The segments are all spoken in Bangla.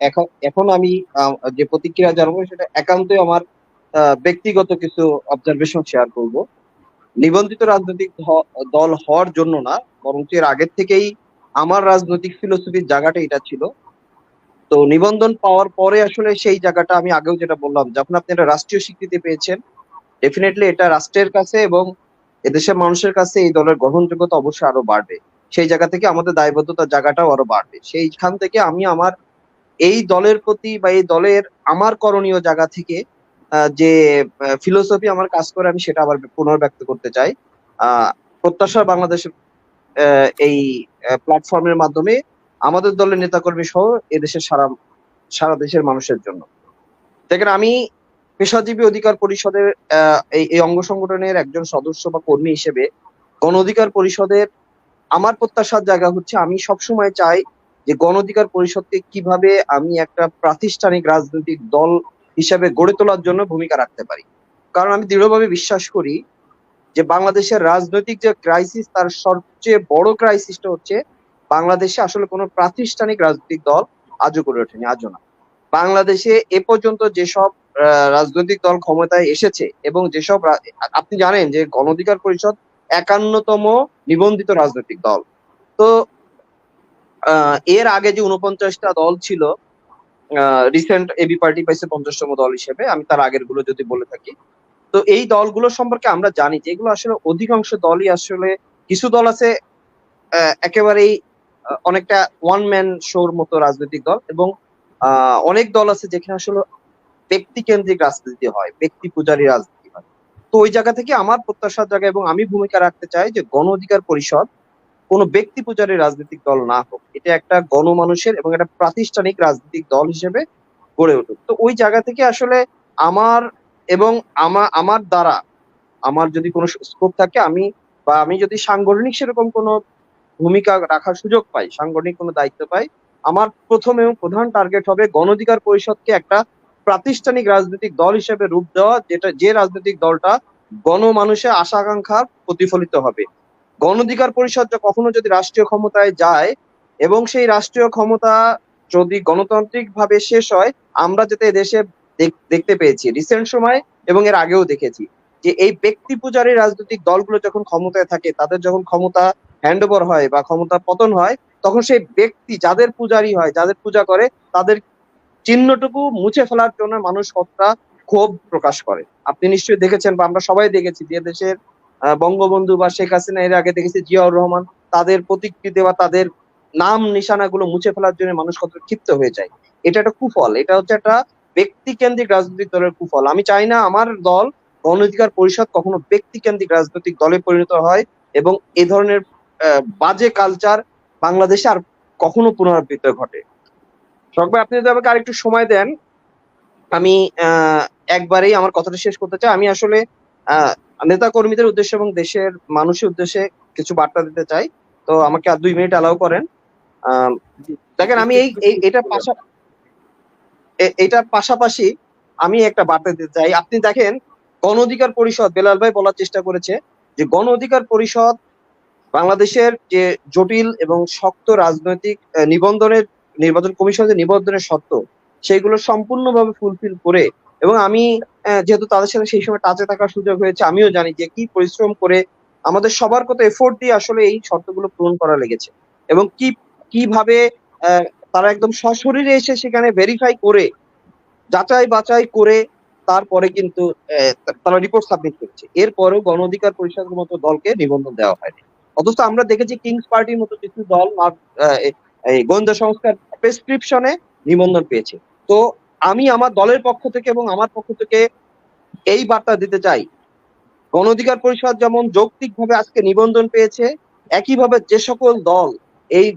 এখন এখন আমি যে প্রতিক্রিয়া জানাব সেটা একান্তই আমার ব্যক্তিগত কিছু অবজারভেশন শেয়ার করব। নিবন্ধিত রাজনৈতিক দল হওয়ার জন্য না বরং এর আগের থেকেই আমার রাজনৈতিক ফিলোসফির জায়গাটা এটা ছিল। তো নিবন্ধন পাওয়ার পরে আসলে সেই জায়গাটা আমি আগেও যেটা বললাম, যখন আপনি একটা রাষ্ট্রীয় স্বীকৃতি পেয়েছেন ডেফিনেটলি এটা রাষ্ট্রের কাছে এবং এদেশের মানুষের কাছে এই দলের গ্রহণযোগ্যতা অবশ্যই আরও বাড়বে। সেই জায়গা থেকে আমাদের দায়বদ্ধতার জায়গাটাও আরও বাড়বে। সেইখান থেকে আমি আমার এই দলের প্রতি বা এই দলের আমার করণীয় জায়গা থেকে যে ফিলোসফি আমার কাজ করে, আমি সেটা আবার পুনর্ব্যক্ত করতে চাই। প্রত্যাশা বাংলাদেশের এই প্ল্যাটফর্মের মাধ্যমে আমাদের দলের নেতাকর্মী সহ এদেশের সারা সারা দেশের মানুষের জন্য। দেখেন, আমি পেশাজীবী অধিকার পরিষদের এই অঙ্গ সংগঠনের একজন সদস্য বা কর্মী হিসেবে গণ অধিকার পরিষদের আমার প্রত্যাশার জায়গা হচ্ছে, আমি সবসময় চাই যে গণ অধিকার পরিষদকে কীভাবে আমি একটা প্রাতিষ্ঠানিক রাজনৈতিক দল হিসাবে গড়ে তোলার জন্য ভূমিকা রাখতে পারি। কারণ আমি দৃঢ়ভাবে বিশ্বাস করি যে বাংলাদেশের রাজনৈতিক যে ক্রাইসিস তার সবচেয়ে বড় ক্রাইসিসটা হচ্ছে বাংলাদেশে আসলে কোনো প্রাতিষ্ঠানিক রাজনৈতিক দল আজও গড়ে ওঠেনি, আজও না। বাংলাদেশে এ পর্যন্ত যেসব রাজনৈতিক দল ক্ষমতায় এসেছে এবং যেসব আপনি জানেন যে গণ অধিকার পরিষদ একান্নতম নিবন্ধিত রাজনৈতিক দল। তো এর আগে যে উনপঞ্চাশটা দল ছিল রিসেন্ট এবি পার্টি পাইছে পঞ্চাশতম দল হিসেবে, আমি তার আগেরগুলো যদি বলে থাকি। তো এই দলগুলো সম্পর্কে আমরা জানি যে এগুলো আসলে অধিকাংশ দলই আসলে, কিছু দল আছে একেবারেই অনেকটা ওয়ান ম্যান শোর মতো রাজনৈতিক দল এবং অনেক দল আছে যেখানে আসলে ব্যক্তি কেন্দ্রিক রাজনীতি হয়, ব্যক্তি পূজারী রাজনীতি হয়। তো ওই জায়গা থেকে আমার প্রত্যাশার জায়গা এবং আমি ভূমিকা রাখতে চাই যে গণ অধিকার পরিষদ কোনো ব্যক্তি পূজারী রাজনৈতিক দল না হোক, এটা একটা গণমানুষের এবং একটা প্রাতিষ্ঠানিক রাজনৈতিক দল হিসেবে গড়ে উঠুক। তো ওই জায়গা থেকে আসলে আমার এবং আমার আমার দ্বারা আমার যদি কোনো স্কোপ থাকে, আমি বা আমি যদি সাংগঠনিক সেরকম কোনো ভূমিকা রাখার সুযোগ পাই, সাংগঠনিক কোনো দায়িত্ব পাই, আমার প্রথম এবং প্রধান টার্গেট হবে গণ অধিকার পরিষদকে একটা প্রাতিষ্ঠানিক রাজনৈতিক দল হিসেবে রূপ দেওয়া, যেটা, যে রাজনৈতিক দলটা গণমানুষের আশা আকাঙ্ক্ষা প্রতিফলিত হবে। গণ অধিকার পরিষদ কখনো যদি রাষ্ট্রীয় ক্ষমতায় যায় এবং সেই রাষ্ট্রীয় ক্ষমতা যদি গণতান্ত্রিক ভাবে শেষ হয়, আমরা যাতে দেশে দেখতে পেয়েছি রিসেন্ট সময় এবং এর আগেও দেখেছি যে এই ব্যক্তি পূজারী রাজনৈতিক দলগুলো যখন ক্ষমতায় থাকে, তাদের যখন ক্ষমতা হ্যান্ড ওভার হয় বা ক্ষমতা পতন হয়, তখন সেই ব্যক্তি যাদের পূজারী হয়, যাদের পূজা করে, তাদের চিহ্নটুকু মুছে ফেলার জন্য মানুষ কতটা ক্ষোভ প্রকাশ করে। আপনি নিশ্চয়ই দেখেছেন বা আমরা সবাই দেখেছি যে দেশের বঙ্গবন্ধু বা শেখ হাসিনা, এর আগে দেখেছি জিয়াউর রহমান, তাদের প্রতিকৃতি বা তাদের নাম নিশানাগুলো মুছে ফেলার জন্য মানুষ কত ক্ষিপ্ত হয়ে যায়। এটা একটা কুফল, এটা হচ্ছে একটা ব্যক্তি কেন্দ্রিক রাজনৈতিক দলের কুফল। আমি চাই না আমার দল গণ অধিকার পরিষদ কখনো ব্যক্তি কেন্দ্রিক রাজনৈতিক দলে পরিণত হয় এবং এ ধরনের বাজে কালচার বাংলাদেশে আর কখনো পুনরাবৃত্ত ঘটে। ভাই, আপনি যদি আমাকে আরেকটু সময় দেন, আমি একবারেই আমার কথাটা শেষ করতে চাই। আমি আসলে নেতা কর্মীদের উদ্দেশ্যে এবং দেশের মানুষের উদ্দেশ্যে কিছু বার্তা দিতে চাই। তো আমাকে আর দুই মিনিট অ্যালাউ করেন। দেখেন, আমি এই এটা পাশা পাশাপাশি আমি একটা বার্তা দিতে চাই। আপনি দেখেন, গণ অধিকার পরিষদ, বেলাল ভাই বলার চেষ্টা করেছে যে গণ অধিকার পরিষদ বাংলাদেশের যে জটিল এবং শক্ত রাজনৈতিক নিবন্ধনের, নির্বাচন কমিশনের নিবন্ধনের শর্ত, সেগুলো সম্পূর্ণভাবে ফুলফিল করে এবং আমি যেহেতু তাদের সাথে সেই সময় টাচে থাকার সুযোগ হয়েছে, আমিও জানি যে কি পরিশ্রম করে আমাদের সবার কত এফোর্ট দিয়ে আসলে এই শর্তগুলো পূরণ করা লেগেছে। এবং কি, কীভাবে তারা একদম সশরীরে এসে সেখানে ভেরিফাই করে, যাচাই বাছাই করে তারপরে কিন্তু তারা রিপোর্ট সাবমিট করেছে। এরপরেও গণ অধিকার পরিষদের মতো দলকে নিবন্ধন দেওয়া হয়নি। অথচ আমরা দেখেছি কিংস পার্টির মতো কিছু দল গোয়েন্দা সংস্থার প্রেসক্রিপশনে নিবন্ধন পেয়েছে। তো আমি আমার দলের পক্ষ থেকে এবং আমার পক্ষ থেকে এই বার্তা দিতে চাই। গণ অধিকার পরিষদ যেমন যৌক্তিকভাবে আজকে নিবন্ধন পেয়েছে, একইভাবে যে সকল দল এই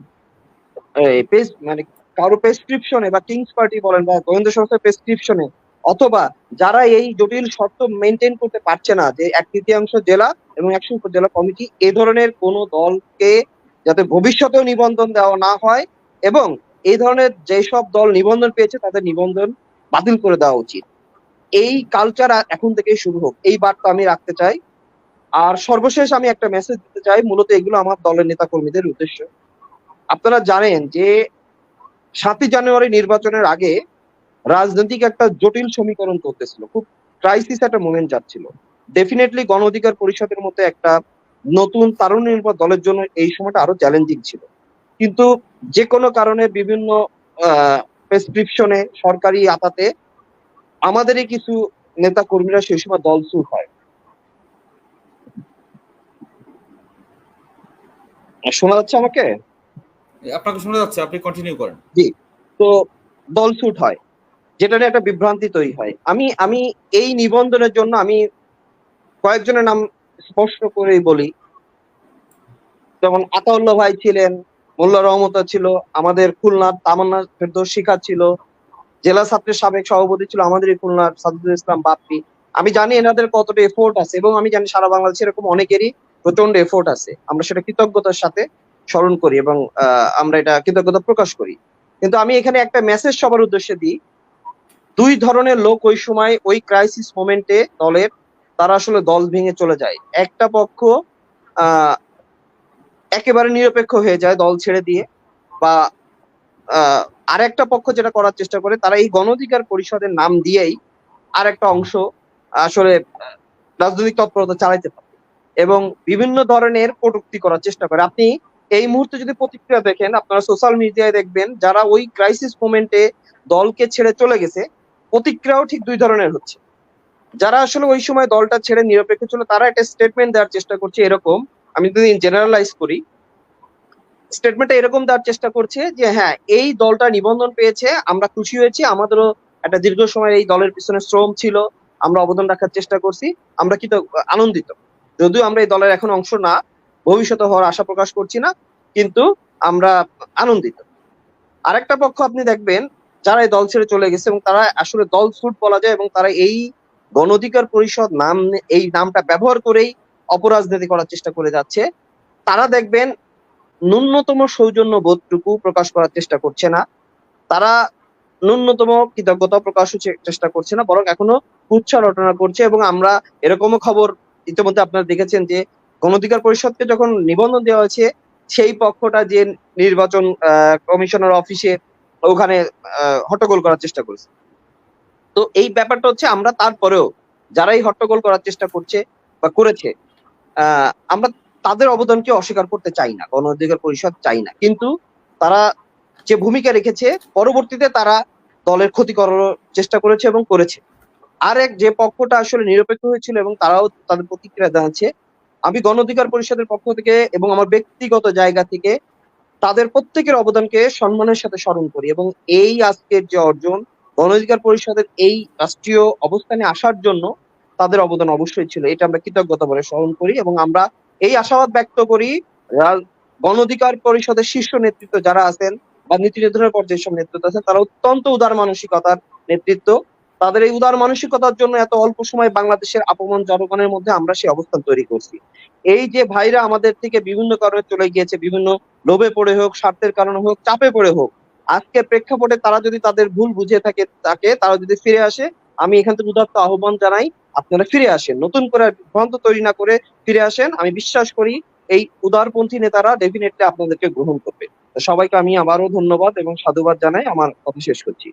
মানে কারও প্রেসক্রিপশনে বা কিংস পার্টি বলেন বা গোয়েন্দা সংস্থার প্রেসক্রিপশনে অথবা যারা এই জটিল শর্ত মেনটেন করতে পারছে না, যে এক তৃতীয়াংশ জেলা এবং একশো উপজেলা কমিটি, এ ধরনের কোন দলকে যাতে ভবিষ্যতেও নিবন্ধন দেওয়া না হয় এবং এই ধরনের যেসব দল নিবন্ধন পেয়েছে তাদের নিবন্ধন বাতিল করে দেওয়া উচিত। এই কালচার এখন থেকেই শুরু হোক। এই বার্তা আমি রাখতে চাই। আর সর্বশেষ আমি একটা মেসেজ দিতে চাই, মূলত এগুলো আমার দলের নেতা কর্মীদের উদ্দেশ্য। আপনারা জানেন যে সাতই জানুয়ারি নির্বাচনের আগে রাজনৈতিক একটা জটিল সমীকরণ করতেছিল। খুব ক্রাইসিস একটা মোমেন্ট যাচ্ছিল। ডেফিনেটলি গণ অধিকার পরিষদের মতো একটা নতুন তারুণ নির্ভর দলের জন্য এই সময়টা আরও চ্যালেঞ্জিং ছিল। কিন্তু যে কোনো কারণে বিভিন্ন প্রেসক্রিপশনে সরকারি আতাতে আমাদেরই কিছু নেতা কর্মীরা সেই সময় দল সুর হয়। শোনা যাচ্ছে আমাকে? আপনাকে শোনা যাচ্ছে আপনি কন্টিনিউ করেন। তো দল ছুট হয় যেটা নিয়ে একটা বিভ্রান্তি তৈরি হয়। আমি আমি এই নিবন্ধনের জন্য আমি কয়েকজনের নাম স্পষ্ট করেই বলি। যেমন আতাউল্লাহ ভাই ছিলেন মোল্লা রহমতা ছিল, আমাদের খুলনার তামান্না ফেরদৌস শিখা ছিল, জেলা ছাত্রের সাবেক সভাপতি ছিল আমাদের খুলনার সাদুল ইসলাম বাপ্পি। আমি জানি এনাদের কতটা এফোর্ট আছে এবং আমি জানি সারা বাংলাদেশে এরকম অনেকেরই প্রচণ্ড এফোর্ট আছে। আমরা সেটা কৃতজ্ঞতার সাথে স্মরণ করি এবং আমরা এটা কৃতজ্ঞতা প্রকাশ করি। কিন্তু আমি এখানে একটা মেসেজ সবার উদ্দেশ্যে দিই। দুই ধরনের লোক ওই সময় ওই ক্রাইসিস মোমেন্টে দলের, তারা আসলে দল ভেঙে চলে যায়। একটা পক্ষ একেবারে নিরপেক্ষ হয়ে যায় দল ছেড়ে দিয়ে বা আহ, আরেকটা পক্ষ যেটা করার চেষ্টা করে তারা এই গণ অধিকার পরিষদের নাম দিয়েই আর একটা অংশ আসলে রাজনৈতিক তৎপরতা চালাইতে পারে এবং বিভিন্ন ধরনের কটূক্তি করার চেষ্টা করে। আপনি এই মুহূর্তে যদি প্রতিক্রিয়া দেখেন আপনারা সোশ্যাল মিডিয়ায় দেখবেন যারা ওই ক্রাইসিস মোমেন্টে দলকে ছেড়ে চলে গেছে প্রতিক্রিয়াও ঠিক দুই ধরনের হচ্ছে। যারা আসলে ওই সময় দলটা ছেড়ে নিরপেক্ষ ছিল তারা একটা স্টেটমেন্ট দেওয়ার চেষ্টা করছে এরকম আমি যদি জেনারেলাইজ করি স্টেটমেন্টটা এরকম দেওয়ার চেষ্টা করছে যে হ্যাঁ এই দলটা নিবন্ধন পেয়েছে, আমরা খুশি হয়েছি, আমাদেরও একটা দীর্ঘ সময় এই দলের পিছনে শ্রম ছিল, আমরা অবদান রাখার চেষ্টা করছি, আমরা কিন্তু আনন্দিত। যদিও আমরা এই দলের এখন অংশ না, ভবিষ্যতে হওয়ার আশা প্রকাশ করছি না, কিন্তু আমরা আনন্দিত। আরেকটা পক্ষ আপনি দেখবেন, যারা এই দল ছেড়ে চলে গেছে এবং তারা আসলে দল সুট বলা যায় এবং তারা এই গণ অধিকার পরিষদ নাম, এই নামটা ব্যবহার করেই অপরাজনীতি করার চেষ্টা করে যাচ্ছে, তারা দেখবেন ন্যূনতম সৌজন্য বোধটুকু প্রকাশ করার চেষ্টা করছে না। তারা ন্যূনতম কৃতজ্ঞতা প্রকাশ চেষ্টা করছে না, বরং এখনও কুচ্ছা রটনা করছে এবং আমরা এরকমও খবর ইতিমধ্যে আপনারা দেখেছেন যে গণ অধিকার পরিষদকে যখন নিবন্ধন দেওয়া হয়েছে, সেই পক্ষটা যে নির্বাচন কমিশনার অফিসে ওখানে হট্টগোল করার চেষ্টা করেছে। তো এই ব্যাপারটা হচ্ছে আমরা তারপরেও যারাই হট্টগোল করার চেষ্টা করছে বা করেছে আমরা তাদের অবদানকে অস্বীকার করতে চাই না গণ অধিকার পরিষদ চাই না। কিন্তু তারা যে ভূমিকা রেখেছে, পরবর্তীতে তারা দলের ক্ষতি করার চেষ্টা করেছে এবং করেছে। আর এক যে পক্ষটা আসলে নিরপেক্ষ হয়েছিল এবং তারাও তাদের প্রতিক্রিয়া জানাচ্ছে, আমি গণ অধিকার পরিষদের পক্ষ থেকে এবং আমার ব্যক্তিগত জায়গা থেকে তাদের প্রত্যেকের অবদানকে সম্মানের সাথে স্মরণ করি এবং এই আজকের যে অর্জন গণ অধিকার পরিষদের এই রাষ্ট্রীয় অবস্থানে আসার জন্য তাদের অবদান অবশ্যই ছিল। এটা আমরা কৃতজ্ঞতা বলে স্মরণ করি এবং আমরা এই আশাবাদ ব্যক্ত করি রা- গণ অধিকার পরিষদের শীর্ষ নেতৃত্ব যারা আছেন বা নীতি নির্ধারণ পর্যায়ে সব নেতৃত্ব আছেন, তারা অত্যন্ত উদার মানসিকতার নেতৃত্ব। তাদের এই উদার মানসিকতার জন্য এত অল্প সময় বাংলাদেশের আপমন জনগণের মধ্যে আমরা সেই অবস্থান তৈরি করছি। এই যে ভাইরা আমাদের থেকে বিভিন্ন কারণে চলে গিয়েছে, বিভিন্ন লোভে পড়ে হোক, স্বার্থের কারণে হোক, চাপে পড়ে হোক আজকে প্রেক্ষাপটে তারা যদি তাদের ভুল বুঝে থাকে, তাকে, তারা যদি ফিরে আসে আমি এখান থেকে উদাত্ত আহ্বান জানাই, আপনারা ফিরে আসেন। নতুন করে ভ্রান্ত তৈরি না করে ফিরে আসেন। আমি বিশ্বাস করি এই উদারপন্থী নেতারা ডেফিনেটলি আপনাদেরকে গ্রহণ করবে। সবাইকে আমি আবারও ধন্যবাদ এবং সাধুবাদ জানাই। আমার কথা শেষ করছি।